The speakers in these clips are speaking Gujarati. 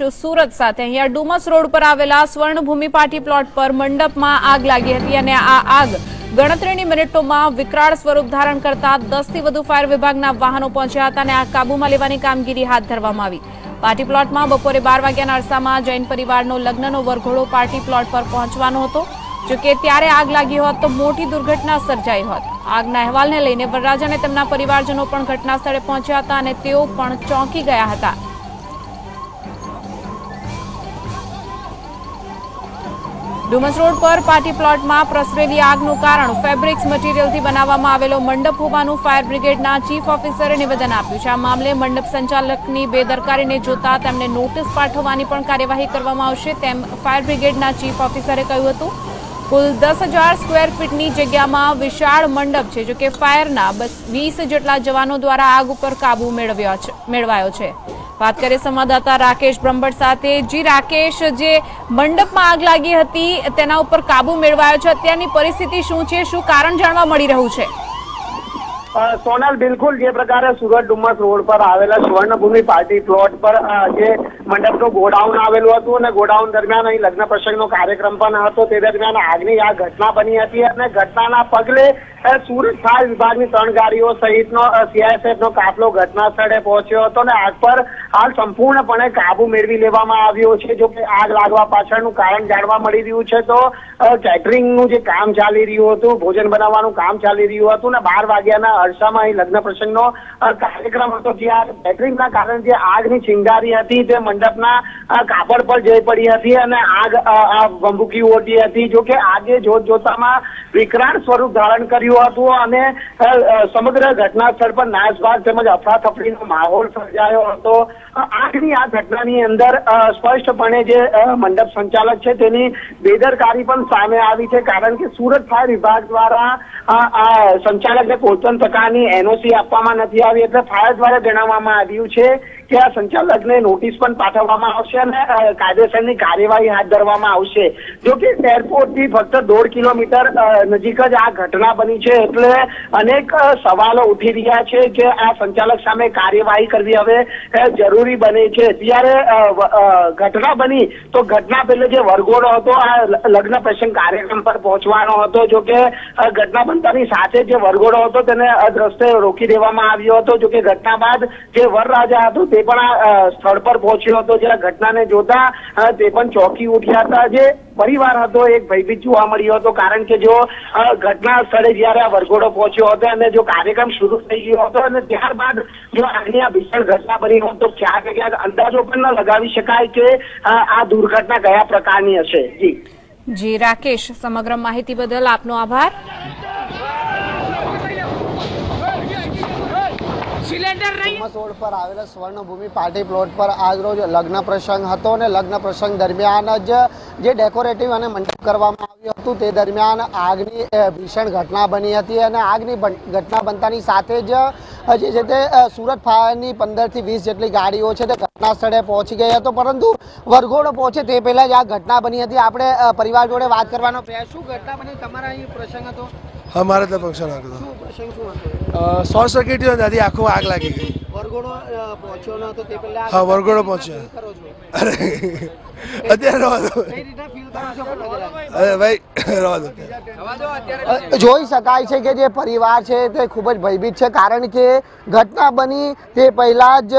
જઈશું સુરત સાથે. અહીંયા ડુમસ રોડ પર આવેલા સ્વર્ણભૂમિ પાર્ટી પ્લોટ પર મંડપમાં આગ લાગી હતી અને આ આગ ગણતરીની મિનિટોમાં વિકરાળ સ્વરૂપ ધારણ કરતા દસથી વધુ ફાયર વિભાગના વાહનો પહોંચ્યા હતા અને આગ કાબૂમાં લેવાની કામગીરી હાથ ધરવામાં આવી. પાર્ટી પ્લોટમાં બપોરે બાર વાગ્યાના અરસામાં જૈન પરિવારનો લગ્નનો વરઘોડો પાર્ટી પ્લોટ પર પહોંચવાનો હતો. જો કે ત્યારે આગ લાગી હોત તો મોટી દુર્ઘટના સર્જાઈ હોત. આગના અહેવાલને લઈને વરરાજ અને તેમના પરિવારજનો પણ ઘટના સ્થળે પહોંચ્યા હતા અને તેઓ પણ ચોંકી ગયા હતા. ડુમસ રોડ પર પાર્ટી પ્લોટમાં પ્રસરેલી આગનું કારણ ફેબ્રિક્સ મટીરિયલથી બનાવવામાં આવેલો મંડપ હોવાનું ફાયર બ્રિગેડના ચીફ ઓફિસરે નિવેદન આપ્યું છે. આ મામલે મંડપ સંચાલકની બેદરકારીને જોતા તેમને નોટિસ પાઠવવાની પણ કાર્યવાહી કરવામાં આવશે તેમ ફાયર બ્રિગેડના ચીફ ઓફિસરે કહ્યું હતું. કુલ દસ હજાર સ્ક્વેર ફીટની જગ્યામાં વિશાળ મંડપ છે, જોકે ફાયરના બસ વીસ જેટલા જવાનો દ્વારા આગ ઉપર કાબુ મેળવ્યો છે, મેળવાયો છે. વાત કરીએ સંવાદદાતા રાકેશ બ્રહ્મભટ સાથે. જી રાકેશ, જે મંડપમાં આગ લાગી હતી, તેના ઉપર કાબુ મેળવાયો છે. અત્યારની પરિસ્થિતિ શું છે? શું કારણ જાણવા મળી રહ્યું છે? સોનલ, બિલકુલ જે પ્રકારે સુરત ડુમસ રોડ પર આવેલા સ્વર્ણભૂમિ પાર્ટી પ્લોટ પર જે મંડપનું ગોડાઉન આવેલું હતું અને ગોડાઉન દરમિયાન અહીં લગ્ન પ્રસંગનો કાર્યક્રમ પણ હતો. તે દરમિયાન આગની આ ઘટના બની હતી અને ઘટનાના પગલે સુરત ફાયર વિભાગની ત્રણ ગાડીઓ સહિતનો સીઆઈએસએફ નો કાફલો ઘટના સ્થળે પહોંચ્યો હતો અને આગ પર હાલ સંપૂર્ણપણે કાબુ મેળવી લેવામાં આવ્યો છે. જો કે આગ લાગવા પાછળનું કારણ જાણવા મળી રહ્યું છે તો કેટરિંગનું જે કામ ચાલી રહ્યું હતું ભોજન બનાવવાનું કામ ચાલી રહ્યું હતું ને બાર વાગ્યાના અરસામાં અહીં લગ્ન પ્રસંગનો કાર્યક્રમ હતો જ્યાં કેટરિંગના કારણે જે આગની ચિંગારી હતી તે મંડપના કાપડ પર જઈ પડી હતી અને આગ અ, ઓટી હતી. જો કે આગે જોત જોતામાં વિકરાળ સ્વરૂપ ધારણ કર્યું હતું અને સમગ્ર ઘટના પર નાસભાગ તેમજ અફરાતફરીનો માહોલ સર્જાયો હતો. આજની આ ઘટનાની અંદર સ્પષ્ટપણે જે મંડપ સંચાલક છે તેની બેદરકારી પણ સામે આવી છે, કારણ કે સુરત ફાયર વિભાગ દ્વારા સંચાલકને કોઈ પણ પ્રકારની એનઓસી આપવામાં નથી આવી, એટલે ફાયર દ્વારા જણાવવામાં આવ્યું છે આ સંચાલકને નોટિસ પણ પાઠવવામાં આવશે અને કાયદેસરની કાર્યવાહી હાથ ધરવામાં આવશે. જો એરપોર્ટથી ફક્ત દોઢ કિલોમીટર નજીક જ આ ઘટના બની છે એટલે અનેક સવાલો ઉઠી રહ્યા છે કે આ સંચાલક સામે કાર્યવાહી કરવી હવે જરૂરી બને છે. ત્યારે ઘટના બની, તો ઘટના પહેલે જે વરઘોડો હતો, આ લગ્ન પ્રસંગ કાર્યક્રમ પર પહોંચવાનો હતો, જો કે ઘટના બનતાની સાથે જે વરઘોડો હતો તેને રસ્તે રોકી દેવામાં આવ્યો હતો. જો કે ઘટના બાદ જે વરરાજા હતો તે પણ આ સ્થળ પર પહોંચ્યો હતો. જ્યારે ઘટનાને જોતા તે પણ ચોકી ઉઠ્યા હતા. જે પરિવાર હતો, એક ભયભીત જોવા મળ્યો હતો. કારણ કે જો ઘટના સ્થળે જયારે આ વરઘોડો પહોંચ્યો હતો અને જો કાર્યક્રમ શરૂ થઈ ગયો હતો અને ત્યારબાદ જો આની આ ભીષણ ઘટના બની હોત તો ક્યાંક ક્યાંક અંદાજો પણ ન લગાવી શકાય કે આ દુર્ઘટના કયા પ્રકારની હશે. જી. જી, રાકેશ, સમગ્ર માહિતી બદલ આપનો આભાર. સ્વર્ણભૂમિ પાર્ટી પ્લોટ પર આજરોજ લગ્ન પ્રસંગ હતો અને લગ્ન પ્રસંગ દરમિયાન જ જે ડેકોરેટિવ અને મંડપ કરવામાં આવ્યું હતું તે દરમિયાન આગની ભીષણ ઘટના બની હતી અને આગની ઘટના બનતાની સાથે જ જે સુરત ફાયરની પંદરથી વીસ જેટલી ગાડીઓ છે તે ઘટના સ્થળે પહોંચી ગઈ હતો. પરંતુ વરઘોડો પહોંચે તે પહેલા જ આ ઘટના બની હતી. આપણે પરિવાર જોડે વાત કરવાનો પ્રયાસ શું ઘટના બની? તમારા અહીં પ્રસંગ હતો? અમારે તો ફંક્શન આગળ શોર્ટ સર્કિટ થયો ત્યાંથી આખું આગ લાગી ગઈ. હા, વરઘોડો પહોંચ્યો. અરે અત્યારે ભાઈ રવા દો. જોઈ શકાય છે કે જે પરિવાર છે તે ખૂબ જ ભયભીત છે કારણ કે ઘટના બની તે પહેલા જ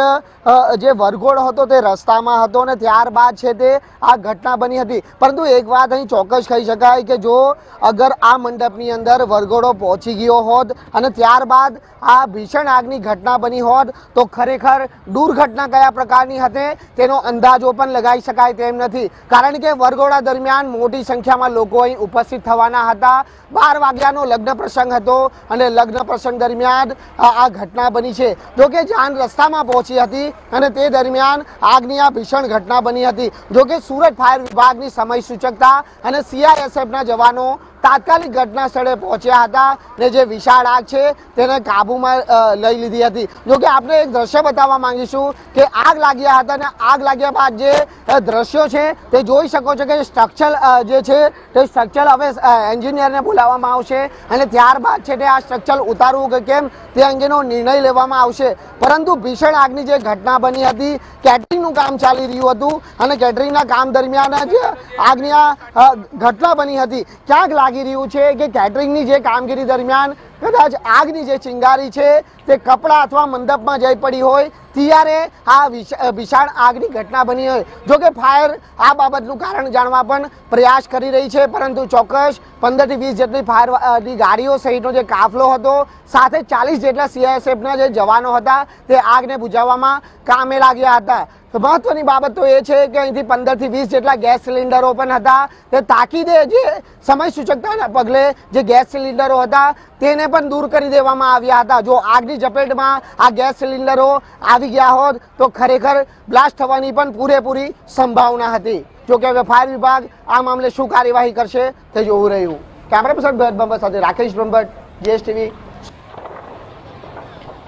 જે વરઘોડો હતો તે રસ્તામાં હતો અને ત્યારબાદ છે તે આ ઘટના બની હતી. પરંતુ એક વાત અહીં ચોક્કસ કહી શકાય કે જો અગર આ મંડપની અંદર વરઘોડો પહોંચી ગયો હોત અને ત્યારબાદ આ ભીષણ આગની ઘટના બની હોત તો ખરેખર દુર્ઘટના કયા પ્રકારની હતી તેનો અંદાજો પણ લગાવી શકાય તેમ નથી. કારણ કે વરઘોડા દરમિયાન મોટી સંખ્યામાં લોકો અહીં ઉપસ્થિત થવાના હતા. બાર વાગ્યાનો લગ્ન પ્રસંગ હતો અને લગ્ન પ્રસંગ દરમિયાન આ ઘટના બની છે. જોકે જાન રસ્તામાં પહોંચી હતી અને તે દરમિયાન આગની આ ભીષણ ઘટના બની હતી. જોકે સુરત ફાયર વિભાગની સમય સૂચકતા અને સીઆઈએસએફના જવાનો તાત્કાલિક ઘટના સ્થળે પહોંચ્યા હતા ને જે વિશાળ આગ છે તેને કાબૂમાં લઈ લીધી હતી. જોકે આપણે એક દ્રશ્ય બતાવવા માંગીશું કે આગ લાગ્યા હતા અને આગ લાગ્યા બાદ જે દ્રશ્યો છે તે જોઈ શકો છો કે સ્ટ્રક્ચર જે છે તે સ્ટ્રક્ચર હવે એન્જિનિયરને બોલાવવામાં આવશે અને ત્યારબાદ છે તે આ સ્ટ્રક્ચર ઉતારવું કે કેમ તે અંગેનો નિર્ણય લેવામાં આવશે. પરંતુ ભીષણ આગની જે ઘટના બની હતી, કેટરિંગનું કામ ચાલી રહ્યું હતું અને કેટરિંગના કામ દરમિયાન જ આગની આ ઘટના બની હતી. ક્યાંક રહ્યું છે કે કેટરિંગની જે કામગીરી દરમિયાન કદાચ આગની જે ચિંગારી છે, તે કપડા અથવા મંડપમાં જઈ પડી હોય, ત્યારે આ વિશ- વિશાળ આગની ઘટના બની હોય. જોકે ફાયર આ બાબતનું કારણ જાણવા પણ પ્રયાસ કરી રહી છે, પરંતુ ચોક્કસ પંદરથી વીસ જેટલી ફાયરની ગાડીઓ સહિતનો જે કાફલો હતો, સાથે ચાલીસ જેટલા સીઆઈએસએફના જે જવાનો હતા, તે આગને બુજાવવામાં કામે લાગ્યા હતા. મહત્વની બાબત તો એ છે કે અહીંથી પંદરથી વીસ જેટલા ગેસ સિલિન્ડરો પણ હતા. તે તાકીદે જે સમય સૂચકતાના પગલે જે ગેસ સિલિન્ડરો હતા તેને પણ દૂર કરી દેવામાં આવ્યા હતા. જો આગની ઝપેટમાં આ ગેસ સિલિન્ડરો આવી ગયા હોત, તો ખરેખર બ્લાસ્ટ થવાની પણ પૂરેપૂરી સંભાવના હતી. જો કે હવે ફાયર વિભાગ આ મામલે શું કાર્યવાહી કરશે તે જોવું રહ્યું. કેમેરા પર્સન ભરત બંબર સાથે રાકેશ બ્રહ્મભટ્ટ જીએસટીવી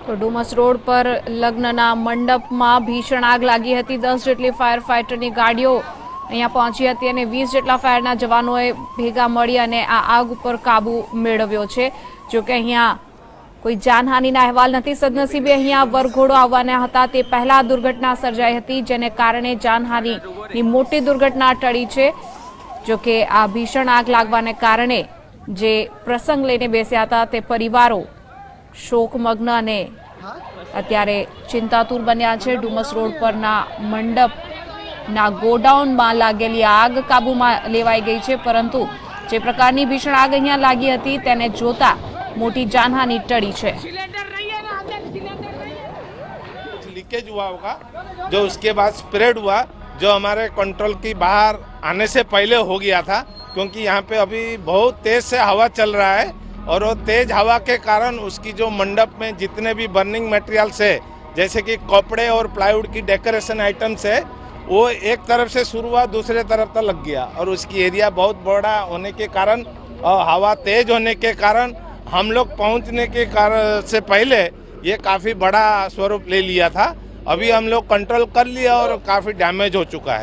તો ડુમસ રોડ પર લગ્નના મંડપમાં ભીષણ આગ લાગી હતી. દસ જેટલી ફાયર ફાઇટરની ગાડીઓ અહીંયા પહોંચી હતી અને વીસ જેટલા ફાયરના જવાનોએ ભેગા મળી અને આ આગ ઉપર કાબુ મેળવ્યો છે. જોકે અહીંયા કોઈ જાનહાનિના અહેવાલ નથી સદનસીબે અહીંયા વરઘોડો આવવાના હતા. તે પહેલા દુર્ઘટના સર્જાઈ હતી, જેને કારણે જાનહાનિની મોટી દુર્ઘટના ટળી છે. જો કે આ ભીષણ આગ લાગવાને કારણે જે પ્રસંગ લઈને બેસ્યા હતા, તે પરિવારો શોકમગ્ન અને અત્યારે ચિંતાતુર બન્યા છે. ડુમસ રોડ પરના મંડપના ગોડાઉનમાં લાગેલી આગ કાબૂમાં લેવાઈ ગઈ છે પરંતુ જે પ્રકારની ભીષણ આગ અહીંયા લાગી હતી તેને જોતા મોટી જાનહાની ટળી છે लीकेज हुआ होगा जो उसके बाद स्प्रेड हुआ जो हमारे कंट्रोल की बाहर आने से पहले हो गया था क्योंकि यहाँ पे अभी बहुत तेज से हवा चल रहा है और वो तेज हवा के कारण उसकी जो मंडप में जितने भी बर्निंग मटेरियल्स है जैसे कि कपड़े और प्लाईवुड की डेकोरेशन आइटम्स है वो एक तरफ़ से शुरू हुआ, दूसरे तरफ़ तक लग गया। और उसकी एरिया बहुत बड़ा होने के कारण, और हवा तेज होने के कारण, हम लोग पहुँचने के कारण से पहले ये काफ़ी बड़ा स्वरूप ले लिया था। अभी हम लोग कंट्रोल कर लिया और काफ़ी डैमेज हो चुका है।